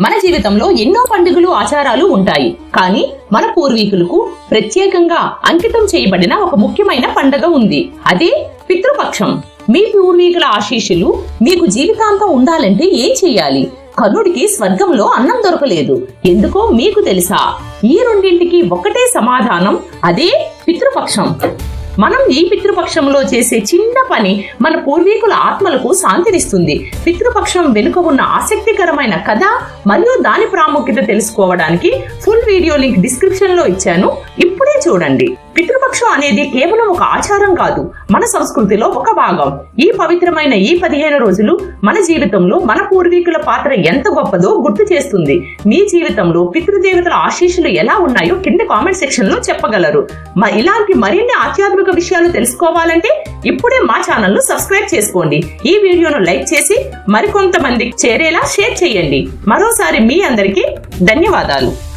మన జీవితంలో ఎన్నో పండుగలు ఆచారాలు ఉంటాయి. కానీ మన పూర్వీకులకు ప్రత్యేకంగా అంకితం చేయబడిన ఒక ముఖ్యమైన పండుగ ఉంది. అదే పితృపక్షం. మీ పూర్వీకుల ఆశీస్సులు మీకు జీవితాంతం ఉండాలంటే ఏం చెయ్యాలి కర్ణుడికి స్వర్గంలో అన్నం దొరకలేదు. ఎందుకో మీకు తెలుసా? ఈ రెండింటికి ఒకటే సమాధానం అదే పితృపక్షం. మనం ఈ పితృపక్షంలో చేసే చిన్న పని మన పూర్వీకుల ఆత్మలకు శాంతినిస్తుంది. పితృపక్షం వెనుక ఉన్న ఆసక్తికరమైన కథ మరియు దాని ప్రాముఖ్యత తెలుసుకోవడానికి ఫుల్ వీడియో లింక్ డిస్క్రిప్షన్లో ఇచ్చాను. ఇప్పుడు చూడండి. పితృపక్షం అనేది కేవలం ఒక ఆచారం కాదు మన సంస్కృతిలో ఒక భాగం. ఈ పవిత్రమైన ఈ పదిహేను రోజులు మన జీవితంలో మన పూర్వీకుల పాత్ర ఎంత గొప్పదో గుర్తు చేస్తుంది. మీ జీవితంలో పితృదేవతల ఆశీస్సులు ఎలా ఉన్నాయో కింద కామెంట్ సెక్షన్లో చెప్పగలరు. మ- ఇలాంటి మరిన్ని ఆధ్యాత్మిక విషయాలు తెలుసుకోవాలంటే ఇప్పుడే మా ఛానల్ను సబ్స్క్రైబ్ చేసుకోండి. ఈ వీడియోను లైక్ చేసి మరికొంతమందికి చేరేలా షేర్ చేయండి. మరోసారి మీ అందరికీ ధన్యవాదాలు.